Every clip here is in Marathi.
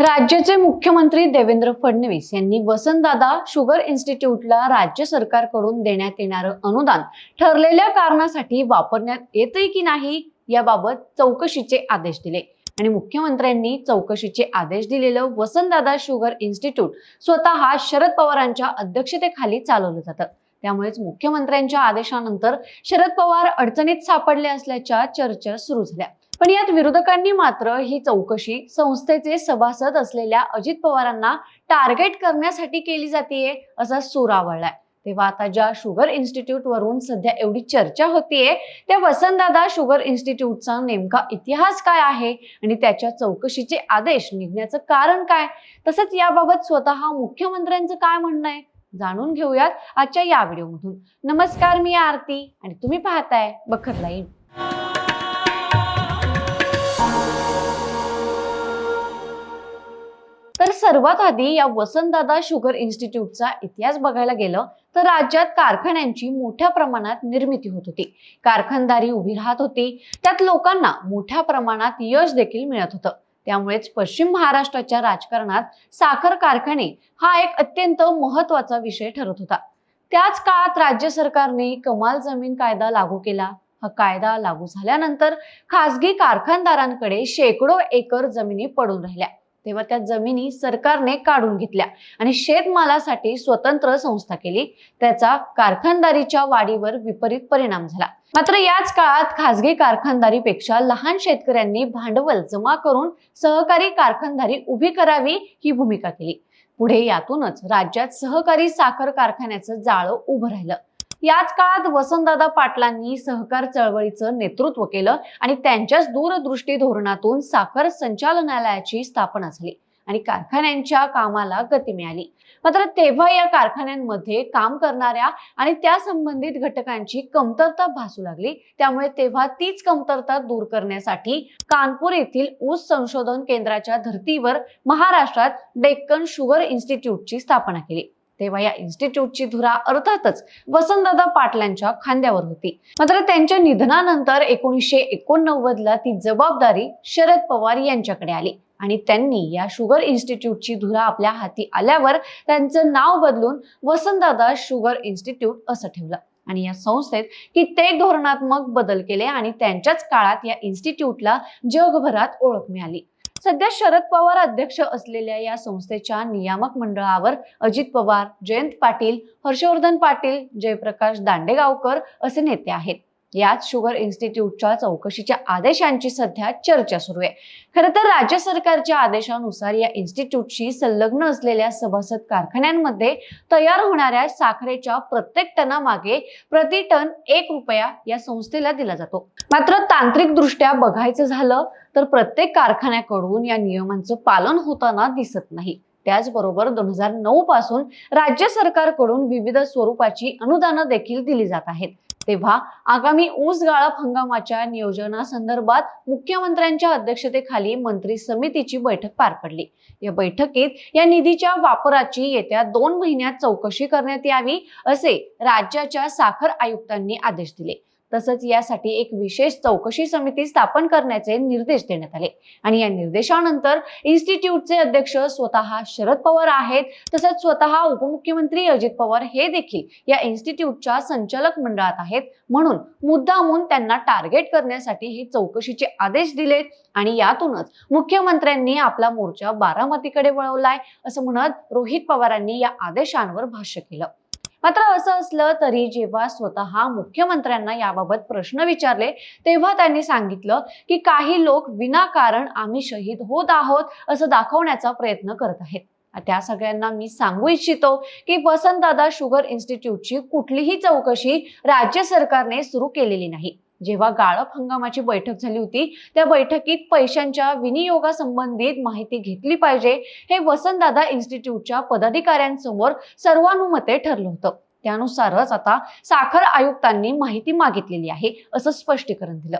राज्याचे मुख्यमंत्री देवेंद्र फडणवीस यांनी वसंतदादा शुगर इन्स्टिट्यूटला राज्य सरकारकडून देण्यात येणारं अनुदान ठरलेल्या कारणासाठी वापरण्यात येतंय की नाही याबाबत चौकशीचे आदेश दिले. आणि मुख्यमंत्र्यांनी चौकशीचे आदेश दिलेलं वसंतदादा शुगर इन्स्टिट्यूट स्वतः शरद पवारांच्या अध्यक्षतेखाली चालवलं जातं. त्यामुळेच मुख्यमंत्र्यांच्या आदेशानंतर शरद पवार अडचणीत सापडले असल्याच्या चर्चा सुरू झाल्या. पण यात विरोधकांनी मात्र ही चौकशी संस्थेचे सभासद असलेल्या अजित पवारांना टार्गेट करण्यासाठी केली जातीये असा सूर आवळलाय. तेव्हा आता ज्या शुगर इन्स्टिट्यूट वरून सध्या एवढी चर्चा होतीये त्या वसंतदादा शुगर इन्स्टिट्यूटचा नेमका इतिहास काय आहे आणि त्याच्या चौकशीचे आदेश निघण्याचं कारण काय? तसंच याबाबत स्वतः मुख्यमंत्र्यांचं काय म्हणणं आहे? जाणून घेऊयात आजच्या या व्हिडिओमधून. नमस्कार मी आरती आणि तुम्ही पाहताय बखत लाईव्ह सर्वात आधी या वसंतदादा शुगर इन्स्टिट्यूटचा इतिहास बघायला गेलं तर राज्यात कारखान्यांची मोठ्या प्रमाणात निर्मिती होत होती. कारखानदारी उभी राहत होती. त्यात लोकांना मोठ्या प्रमाणात यश देखील मिळत होतं. त्यामुळेच पश्चिम महाराष्ट्राच्या राजकारणात साखर कारखाने हा एक अत्यंत महत्त्वाचा विषय ठरत होता. त्याच काळात राज्य सरकारने कमाल जमीन कायदा लागू केला. हा कायदा लागू झाल्यानंतर खासगी कारखानदारांकडे शेकडो एकर जमिनी पडून राहिल्या. तेव्हा त्या जमिनी सरकारने काढून घेतल्या. आणि शेतमालासाठी स्वतंत्र संस्था केली. त्याचा कारखानदारीच्या वाढीवर विपरीत परिणाम झाला. मात्र याच काळात खासगी कारखानदारीपेक्षा लहान शेतकऱ्यांनी भांडवल जमा करून सहकारी कारखानदारी उभी करावी ही भूमिका केली. पुढे यातूनच राज्यात सहकारी साखर कारखान्याचं जाळं उभं राहिलं. याच काळात वसंतदादा पाटलांनी सहकार चळवळीचं नेतृत्व केलं आणि त्यांच्याच दूरदृष्टी धोरणातून साखर संचालनालयाची स्थापना झाली आणि कारखान्यांच्या कामाला गती मिळाली. मात्र तेव्हा या कारखान्यांमध्ये काम करणाऱ्या आणि त्या संबंधित घटकांची कमतरता भासू लागली. त्यामुळे तेव्हा तीच कमतरता दूर करण्यासाठी कानपूर येथील ऊस संशोधन केंद्राच्या धर्तीवर महाराष्ट्रात डेक्कन शुगर इन्स्टिट्यूटची स्थापना केली. तेव्हा या इन्स्टिट्यूटची धुरा अर्थातच वसंतदादा पाटलांच्या खांद्यावर होती. मात्र त्यांच्या निधनानंतर एकोणीसशे एकोणनव्वद ला ती जबाबदारी शरद पवार यांच्याकडे आली आणि त्यांनी या शुगर इन्स्टिट्यूटची धुरा आपल्या हाती आल्यावर त्यांचं नाव बदलून वसंतदादा शुगर इन्स्टिट्यूट असं ठेवलं. आणि या संस्थेत कित्येक धोरणात्मक बदल केले आणि त्यांच्याच काळात या इन्स्टिट्यूटला जगभरात ओळख मिळाली. सध्या शरद पवार अध्यक्ष असलेल्या या संस्थेच्या नियामक मंडळावर अजित पवार जयंत पाटील हर्षवर्धन पाटील जयप्रकाश दांडेगावकर असे नेते आहेत. याच शुगर इन्स्टिट्यूटच्या चौकशीच्या आदेशांची सध्या चर्चा सुरू आहे. खरं तर राज्य सरकारच्या आदेशानुसार या इन्स्टिट्यूटशी संलग्न असलेल्या सभासद कारखान्यांमध्ये तयार होणाऱ्या साखरेच्या प्रत्येक टनामागे प्रति टन एक रुपया या संस्थेला दिला जातो. मात्र तांत्रिकदृष्ट्या बघायचं झालं तर प्रत्येक कारखान्याकडून या नियमांचं पालन होताना दिसत नाही. त्याचबरोबर दोन हजार नऊ पासून राज्य सरकारकडून विविध स्वरूपाची अनुदानं देखील दिली जात आहेत. तेव्हा आगामी ऊस गाळप हंगामाच्या नियोजनासंदर्भात मुख्यमंत्र्यांच्या अध्यक्षतेखाली मंत्री समितीची बैठक पार पडली. या बैठकीत या निधीच्या वापराची येत्या दोन महिन्यात चौकशी करण्यात यावी असे राज्याच्या साखर आयुक्तांनी आदेश दिले. तसंच यासाठी एक विशेष चौकशी समिती स्थापन करण्याचे निर्देश देण्यात आले. आणि या निर्देशानंतर इन्स्टिट्यूटचे अध्यक्ष स्वतः शरद पवार आहेत. तसंच स्वतः उपमुख्यमंत्री अजित पवार हे देखील या इन्स्टिट्यूटच्या संचालक मंडळात आहेत. म्हणून मुद्दामून त्यांना टार्गेट करण्यासाठी हे चौकशीचे आदेश दिलेत. आणि यातूनच मुख्यमंत्र्यांनी आपला मोर्चा बारामतीकडे वळवलाय असं म्हणत रोहित पवारांनी या आदेशांवर भाष्य केलं. मात्र असं असलं तरी जेव्हा स्वतः मुख्यमंत्र्यांना याबाबत प्रश्न विचारले तेव्हा त्यांनी सांगितलं की काही लोक विनाकारण आम्ही शहीद होत आहोत असं दाखवण्याचा प्रयत्न करत आहेत. त्या सगळ्यांना मी सांगू इच्छितो की वसंतदादा शुगर इन्स्टिट्यूटची कुठलीही चौकशी राज्य सरकारने सुरू केलेली नाही. जेव्हा गाळप हंगामाची बैठक झाली होती त्या बैठकीत पैशांच्या विनियोगासंबंधित माहिती घेतली पाहिजे हे वसंतदादा इन्स्टिट्यूटच्या पदाधिकाऱ्यांसमोर सर्वानुमते ठरलं होतं. त्यानुसारच आता साखर आयुक्तांनी माहिती मागितलेली आहे असं स्पष्टीकरण दिलं.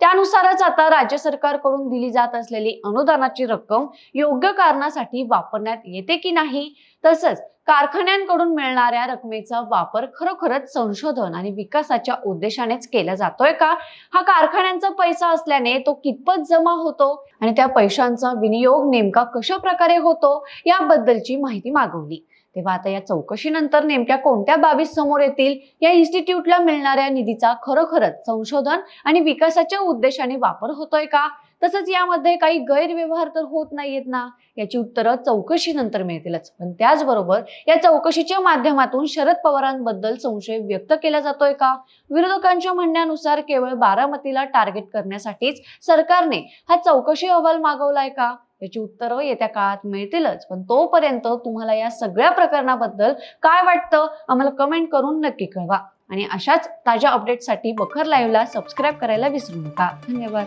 त्यानुसारच आता राज्य सरकारकडून दिली जात असलेली अनुदानाची रक्कम योग्य कारणासाठी वापरण्यात येते की नाही? तसंच कारखान्यांकडून मिळणाऱ्या रकमेचा वापर खरोखरच संशोधन आणि विकासाच्या उद्देशानेच केला जातोय का? हा कारखान्यांचा पैसा असल्याने तो कितपत जमा होतो आणि त्या पैशांचा विनियोग नेमका कशा प्रकारे होतो? याबद्दलची माहिती मागवली. तेव्हा आता या चौकशीनंतर नेमक्या कोणत्या बाबी समोर येतील? या इन्स्टिट्यूटला मिळणाऱ्या निधीचा खरोखरच संशोधन आणि विकासाच्या उद्देशाने वापर होतोय का? तसंच यामध्ये काही गैरव्यवहार तर होत नाहीयेत ना. याची उत्तरं चौकशीनंतर मिळतीलच. पण त्याचबरोबर या चौकशीच्या माध्यमातून शरद पवारांबद्दल संशय व्यक्त केला जातोय का? विरोधकांच्या म्हणण्यानुसार केवळ बारामतीला टार्गेट करण्यासाठीच सरकारने हा चौकशी अहवाल मागवलाय का? याची उत्तरं येत्या काळात मिळतीलच. पण तोपर्यंत तुम्हाला या सगळ्या प्रकरणाबद्दल काय वाटतं? आम्हाला कमेंट करून नक्की कळवा. आणि अशाच ताज्या अपडेटसाठी बखर लाईव्हला सबस्क्राईब करायला विसरू नका. धन्यवाद.